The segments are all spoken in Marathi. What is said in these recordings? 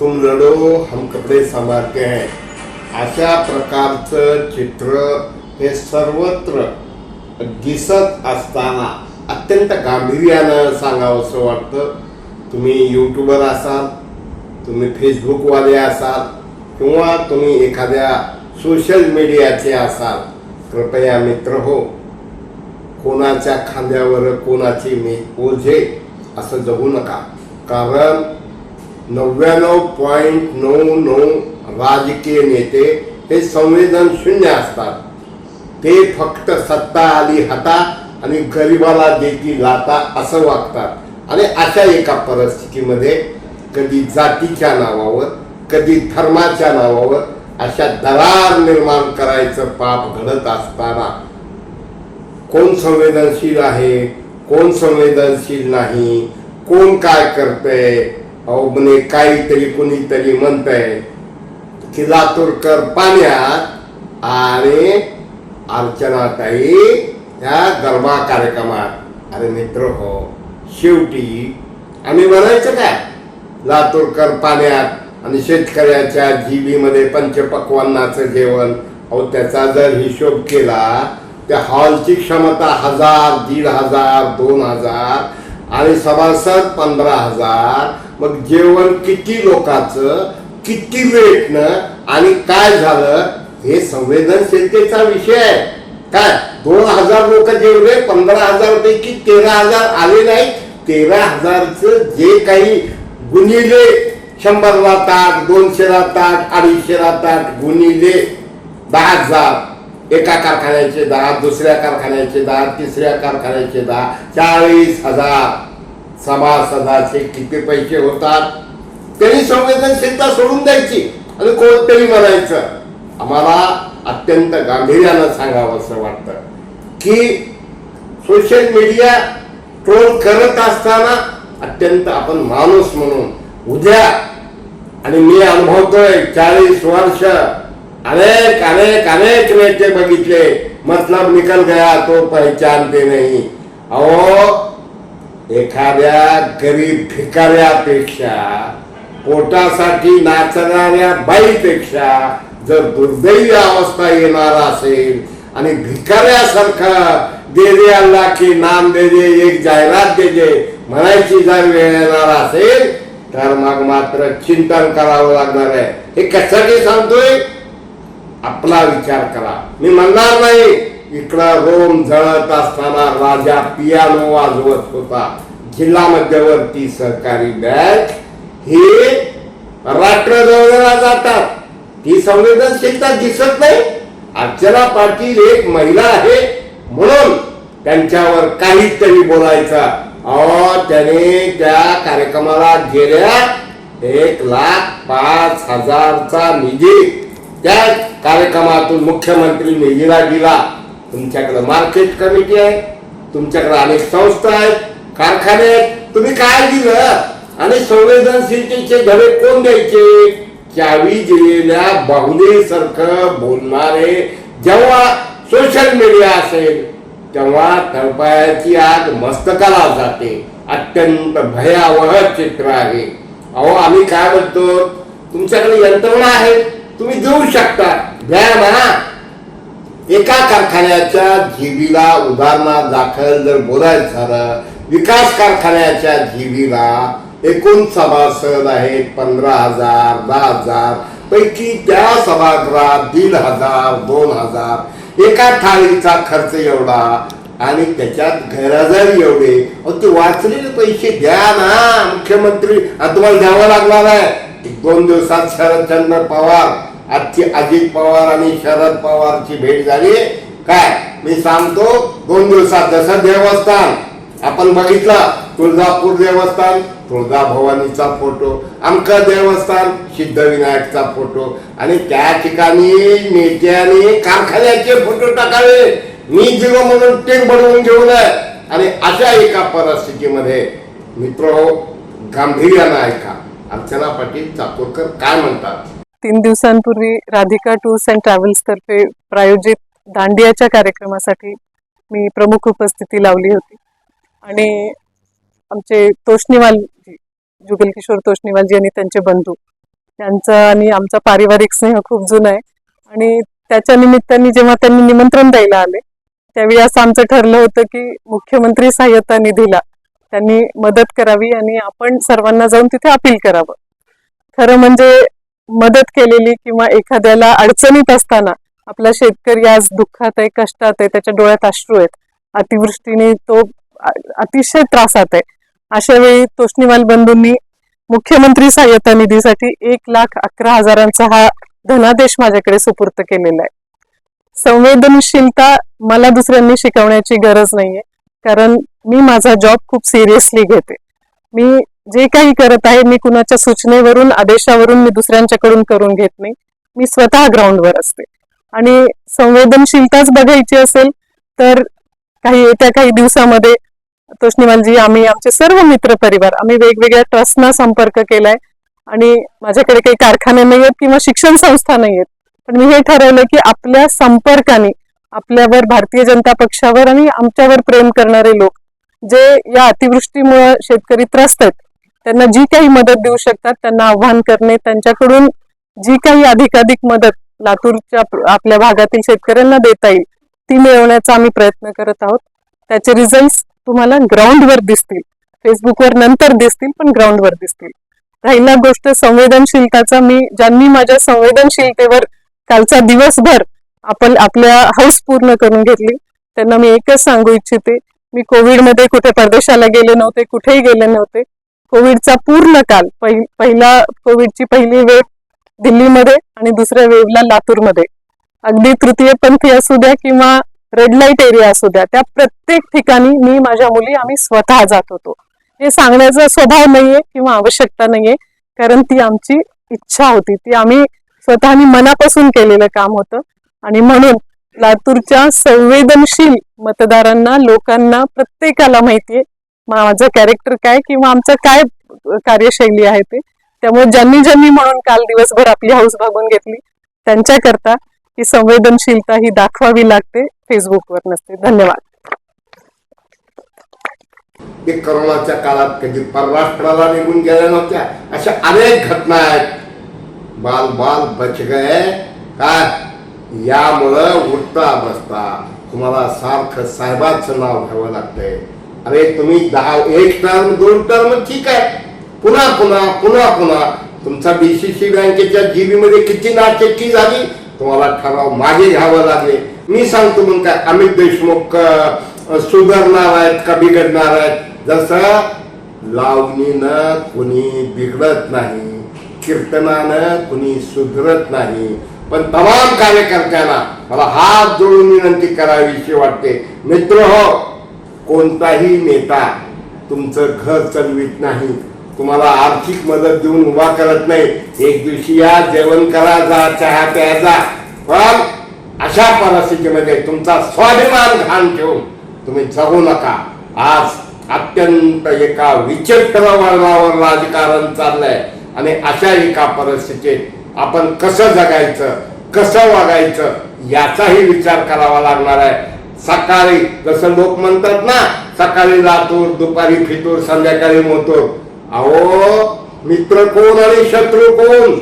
तुम लढो हम कपडे सांभाळते हैं। अशा प्रकारचं चित्र हे सर्वत्र दिसत असताना अत्यंत गांभीर्यानं सांगावंसं वाटतं। तुम्ही यूट्यूबर असाल तुम्ही फेसबुकवाले असाल किंवा तुम्ही एखाद्या सोशल मीडियाचे असाल कृपया मित्र हो। कोणाच्या खांद्यावर कोणाची मी ओझे असं जगू नका कारण नव्याण्णव पॉईंट नऊ नऊ राजकीय नेते हे संवेदन शून्य असतात. ते फक्त सत्ता आली हाता आणि गरिबाला देती लाता असं वागतात. आणि अशा एका परिस्थितीमध्ये कधी जातीच्या नावावर कधी धर्माच्या नावावर अशा दरार निर्माण करायचं पाप घडत असताना कोण संवेदनशील आहे कोण संवेदनशील नाही कोण काय करतंय अहो म्हणे काहीतरी कुणीतरी म्हणतंय की लातूरकर पाण्यात आणि अर्चनाताई या गरबा कार्यक्रमात. अरे मित्र हो शेवटी आम्ही म्हणायचं काय? लातूरकर पाण्यात आणि शेतकऱ्याच्या जीबीमध्ये पंचपक्वांनाचं जेवण अहो त्याचा जर हिशोब केला त्या हॉलची क्षमता हजार दीड हजार दोन हजार आणि सभासद पंधरा हजार. मग जेवण किती लोकांचं किती वेटनं आणि काय झालं हे संवेदनशीलतेचा विषय आहे. काय? दोन हजार लोक जेवले पंधरा हजार पैकी तेरा हजार आले नाही तेरा हजारचं जे काही गुणिले शंभरला ताट दोनशेला ताट अडीचशेला ताट गुणिले दहा हजार. एका कारखान्याचे दहा दुसऱ्या कारखान्याचे दहा तिसऱ्या कारखान्याचे दहा चाळीस हजार सभासदाचे किती पैसे होतात? त्यांनी संवेदनशीलता सोडून द्यायची. आणि कोणतरी म्हणायचं आम्हाला अत्यंत गांभीर्यानं सांगावं असं वाटतं. की सोशल मीडिया ट्रोल करत असताना अत्यंत आपण माणूस म्हणून उद्या आणि मी अनुभवतोय चाळीस वर्ष अनेक अनेक अनेक नेते बघितले. मतलब निकल गया तो पहचानते नाही. अहो एखाद्या गरीब भिकाऱ्यापेक्षा पोटासाठी नाचणाऱ्या बाईपेक्षा जर दुर्दैवी अवस्था येणार असेल आणि भिकाऱ्यासारखा दे दे अल्ला की नाम दे दे एक जाहिरात दे दे म्हणायची जर वेळ येणार असेल तर मग मात्र चिंतन करावं लागणार आहे. हे कशासाठी सांगतोय? आपला विचार करा. मी म्हणणार नाही इकडं रोम जळत असताना राजा पियानो वाजवत होता. जिल्हा मध्यवर्ती सहकारी बँक हे राष्ट्रध्वजाला जातात. ती संवेदनशीलता दिसत नाही. अर्चना पाटील एक महिला आहे. म्हणून त्यांच्यावर काहीतरी बोलायचा. अ त्याने त्या कार्यक्रमाला गेल्या एक लाख पाच हजारचा निधी त्या कार्यक्रमातून मुख्यमंत्री निधीला दिला. तुमच्याकडे मार्केट कमिटी आहे. तुमच्याकडे अनेक संस्था आहेत. कारखाने आहेत. तुम्ही काय दिलं? आणि संवेदनशीलतेचे धडे कोण द्यायचे? चावी दिलेल्या बाहुलीसारखं बोलणारे जेव्हा सोशल मीडिया असेल तेव्हा तळपायाची आग मस्तकाला जाते. अत्यंत भयावह चित्र आहे. अहो आम्ही काय म्हणतो? तुमच्याकडे यंत्रणा आहे. तुम्ही देऊ शकता. द्या ना एका कारखान्याच्या जीबीला उदाहरणात दाखल जर बोलायचं झालं विकास कारखान्याच्या जीबीला एकूण सभासद आहेत पंधरा हजार दहा हजार पैकी त्या सभागृहात दीड हजार दोन हजार. एका थाळीचा खर्च एवढा आणि त्याच्यात घराजारी एवढे. ते वाचलेले पैसे द्या ना. मुख्यमंत्री आता तुम्हाला द्यावा लागणार आहे. दोन दिवसात शरदचंद्र पवार आजची अजित पवार आणि शरद पवारची भेट झाली. काय? मी सांगतो दोन दिवसात जसं देवस्थान. आपण बघितलं तुळजापूर देवस्थान तुळजा भवानीचा फोटो आमका देवस्थान सिद्धविनायकचा फोटो. आणि त्या ठिकाणी नेत्याने कारखान्याचे फोटो टाकावे. मी दिलो म्हणून टेक बनवून घेऊ नये. आणि अशा एका परिस्थितीमध्ये मित्र गांभीर्यानं ऐका. अर्चना पाटील चाकूरकर काय म्हणतात? तीन दिवसांपूर्वी राधिका टूर्स अँड ट्रॅव्हल्स तर्फे प्रायोजित दांडियाच्या कार्यक्रमासाठी मी प्रमुख उपस्थिती लावली होती. आणि आमचे तोष्णीवाल जी जुगल किशोर तोष्णीवालजी आणि त्यांचे बंधू त्यांचा आणि आमचा पारिवारिक स्नेह खूप जुना आहे. आणि त्याच्या निमित्ताने जेव्हा त्यांनी निमंत्रण द्यायला आले त्यावेळी असं आमचं ठरलं होतं की मुख्यमंत्री सहाय्यता निधीला त्यांनी मदत करावी आणि आपण सर्वांना जाऊन तिथे अपील करावं. खरं म्हणजे केलेली किंवा एखाद्याला अडचणीत असताना आपला शेतकरी आज दुःखात आहे कष्टात आहे त्याच्या डोळ्यात अश्रू आहेत. अतिवृष्टीने तो अतिशय त्रासात आहे. अशा वेळी तोष्णीवाल बंधूंनी मुख्यमंत्री सहाय्यता निधीसाठी एक लाख अकरा हजारांचा हा धनादेश माझ्याकडे सुपूर्त केलेला आहे. संवेदनशीलता मला दुसऱ्यांनी शिकवण्याची गरज नाहीये कारण मी माझा जॉब खूप सिरियसली घेते. मी जे काही करत आहे मी कुणाच्या सूचनेवरून आदेशावरून मी दुसऱ्यांच्याकडून करून घेत नाही. मी स्वतः ग्राउंडवर असते. आणि संवेदनशीलताच बघायची असेल तर काही येत्या काही दिवसामध्ये तोष्णीवालजी आम्ही आमचे सर्व मित्र परिवार आम्ही वेगवेगळ्या ट्रस्टना संपर्क केलाय. आणि माझ्याकडे काही कारखाने नाही आहेत किंवा शिक्षण संस्था नाही आहेत. पण मी हे ठरवलं की आपल्या संपर्काने आपल्यावर भारतीय जनता पक्षावर आणि आमच्यावर प्रेम करणारे लोक जे या अतिवृष्टीमुळे शेतकरी त्रस्त आहेत त्यांना जी काही मदत देऊ शकतात त्यांना आव्हान करणे त्यांच्याकडून जी काही अधिकाधिक मदत लातूरच्या आपल्या भागातील शेतकऱ्यांना देता येईल ती मिळवण्याचा आम्ही प्रयत्न करत आहोत. त्याचे रिझल्ट तुम्हाला ग्राउंडवर दिसतील. फेसबुकवर नंतर दिसतील पण ग्राउंडवर दिसतील. राहिला गोष्ट संवेदनशीलताचा मी ज्यांनी माझ्या संवेदनशीलतेवर कालचा दिवसभर आपण आपल्या हाऊस पूर्ण करून घेतली त्यांना मी एकच सांगू इच्छिते मी कोविडमध्ये कुठे परदेशाला गेले नव्हते कुठेही गेले नव्हते कोविडचा पूर्ण काल पहि- पहिला कोविडची पहिली वेव दिल्लीमध्ये आणि दुसऱ्या वेवला लातूरमध्ये. अगदी तृतीयपंथी असू द्या किंवा रेड लाइट एरिया असू द्या त्या प्रत्येक ठिकाणी मी माझ्या मुली आम्ही स्वतः जात होतो. हे सांगण्याचा स्वभाव नाहीये किंवा आवश्यकता नाहीये कारण ती आमची इच्छा होती. ती आम्ही स्वतःनी मनापासून केलेलं काम होतं. आणि म्हणून लातूरच्या संवेदनशील मतदारांना लोकांना प्रत्येकाला माहितीये माझं कॅरेक्टर काय किंवा आमचं काय कार्यशैली आहे ते. त्यामुळे ज्यांनी ज्यांनी म्हणून काल दिवसभर आपली हाऊस भागून घेतली त्यांच्याकरता ही संवेदनशीलता ही दाखवावी लागते फेसबुकवर नसते धन्यवाद. ते करोनाच्या काळात कधी परराष्ट्राला निघून गेल्या नव्हत्या. अशा अनेक घटना आहेत. बाल बाल बच गए. काय? यामुळं उठता बसता तुम्हाला सारखं साहेबाचं नाव घ्यावं लागतंय. अरे तुम्ही दहा एक टर्म दोन टर्म ठीक आहे. पुन्हा पुन्हा पुन्हा पुन्हा. तुमचा बीसीसी बँकेच्या जीबी मध्ये किती नाचक्की झाली? तुम्हाला ठराव मागे घ्यावं लागले. मी सांगतो मग काय अमित देशमुख सुधारणार आहेत का बिघडणार आहेत? जसं लावणीनं कुणी बिघडत नाही कीर्तनानं कुणी सुधरत नाही पण तमाम कार्यकर्त्यांना मला हात जोडून विनंती करावीशी वाटते. मित्र हो कोणताही नेता तुमचं घर चलवित नाही. तुम्हाला आर्थिक मदत देऊन उभा करत नाही. एक दिवशी या जेवण करा जा चहा प्या जा. पण अशा परिस्थितीमध्ये तुमचा स्वाभिमान घाण ठेवून तुम्ही जगू नका. आज अत्यंत एका विचित्र वर्णावर राजकारण चाललंय. आणि अशा एका परिस्थितीत आपण कसं जगायचं कसं वागायचं याचाही विचार करावा लागणार आहे. सकाळी जसं लोक म्हणतात ना सकाळी लातूर दुपारी फितूर संध्याकाळी मोतूर. अहो मित्र कोण आणि शत्रू कोण?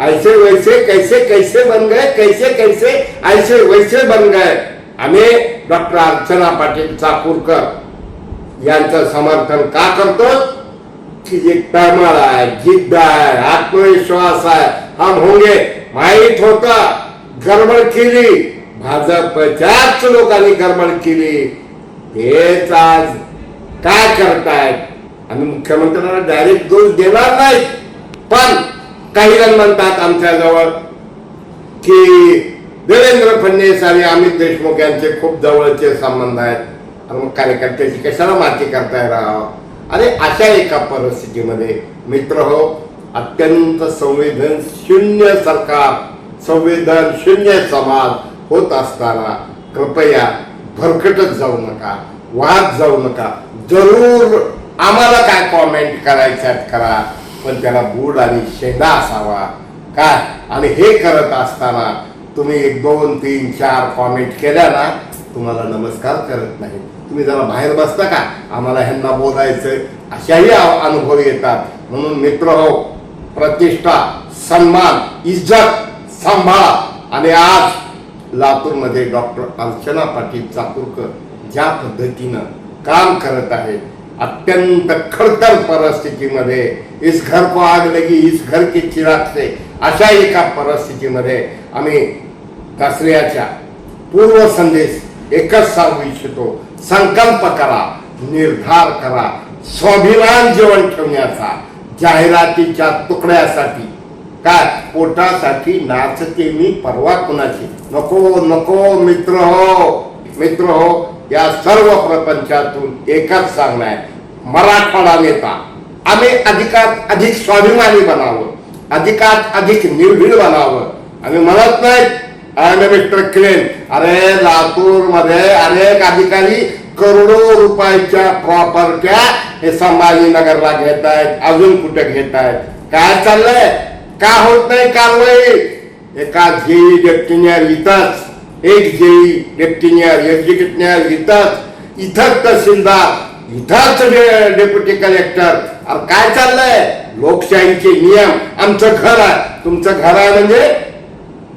ऐसे वैसे कैसे कैसे बन गए कैसे कैसे ऐसे वैसे बन गए? आम्ही डॉक्टर अर्चना पाटील चाकूरकर यांचं समर्थन का करतो? की जे तळमळ आहे जिद्द आहे आत्मविश्वास आहे. हम होंगे. माहीत होता गडबड केली. भाजपच्याच लोकांनी गडबड केली. हेच आज काय करतायत? आणि मुख्यमंत्र्यांना डायरेक्ट दोष देणार नाही पण काही जण म्हणतात आमच्याजवळ की देवेंद्र फडणवीस आणि अमित देशमुख यांचे खूप जवळचे संबंध आहेत. आणि मग कार्यकर्त्याची कशाला माती करताय राहावं आणि अशा एका परिस्थितीमध्ये मित्र हो अत्यंत संवेदन शून्य सरकार संवेदन शून्य समाज होत असताना कृपया भरकटत जाऊ नका वाद जाऊ नका. जरूर आम्हाला काय कॉमेंट करायच्यात करा पण त्याला बूड आणि शेंडा असावा. काय? आणि हे करत असताना तुम्ही एक दोन तीन चार कॉमेंट केल्या ना तुम्हाला नमस्कार करत नाही. तुम्ही जरा बाहेर बसता का? आम्हाला ह्यांना बोलायचं अशाही अनुभव येतात. म्हणून मित्र हो प्रतिष्ठा सन्मान इज्जत सांभाळा. आणि आज लातूरमध्ये डॉक्टर अर्चना पाटील चाकूरकर ज्या पद्धतीनं काम करत आहेत अत्यंत खडतर परिस्थितीमध्ये इस घर को आग लगी इस घर के चिराग से अशा एका परिस्थितीमध्ये आम्ही दसऱ्याच्या पूर्व संदेश एकच सांगू इच्छितो. संकल्प करा निर्धार करा स्वाभिमान जेवण ठेवण्याचा जाहिरातीच्या तुकड्यासाठी काय? पोटासाठी नाचते मी परवा कुणाची? नको नको मित्र हो. मित्र हो या सर्व प्रपंचातून एकच सांगणं आहे. मराठवाडा नेता. आम्ही अधिकात अधिक स्वाभिमानी बनावं. अधिकात अधिक निर्भीड बनावं. आम्ही म्हणत नाही. अरे मिस्टर क्लेन. अरे लातूरमध्ये अनेक अधिकारी करोडो रुपयाच्या प्रॉपर्ट्या हे संभाजीनगरला घेत आहेत अजून कुठे घेत आहेत? काय चाललंय? का होत नाही कारवाई? एका जेई डेप्टिनियर इथंच एक जेई डेप्टिनियर एक्झिक्युटिव्ह इथंच इथंच तहसीलदार इथंच डे- डेप्युटी कलेक्टर. अरे काय चाललंय? लोकशाहीचे नियम. आमचं घर आहे. तुमचं घर आहे म्हणजे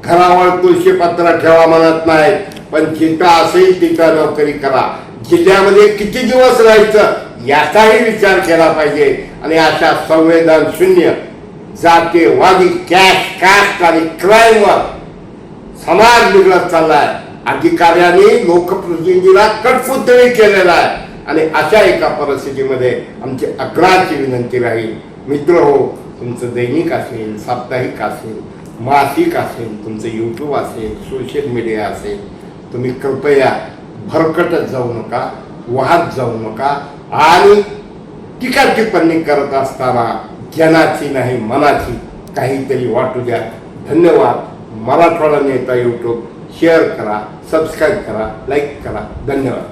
घरावर तुळशी पत्र ठेवा म्हणत नाही. पण जिथं असेल तिथं नोकरी करा. जिल्ह्यामध्ये किती दिवस राहायचं? याचाही विचार केला पाहिजे. आणि अशा संवेदन शून्य जातीयवादी कॅश कास्ट आणि क्राईमवर. समाज बिघडत चाललाय. अधिकाऱ्यांनी लोकप्रतिनिधीला कटपुतळी केलेला आहे. आणि अशा एका परिस्थितीमध्ये आमची अकराची विनंती राहील. मित्र हो तुमचं दैनिक असेल साप्ताहिक असेल मासिक असेल तुमचं यूट्यूब असेल सोशल मीडिया असेल तुम्ही कृपया भरकटत जाऊ नका वाहत जाऊ नका आणि टीका टिप्पणी करत असताना जनाची नाही मनाची. काहीतरी वाटू द्या. धन्यवाद. मराठवाडा नेता यूट्यूब शेअर करा सबस्क्राईब करा लाईक करा. धन्यवाद.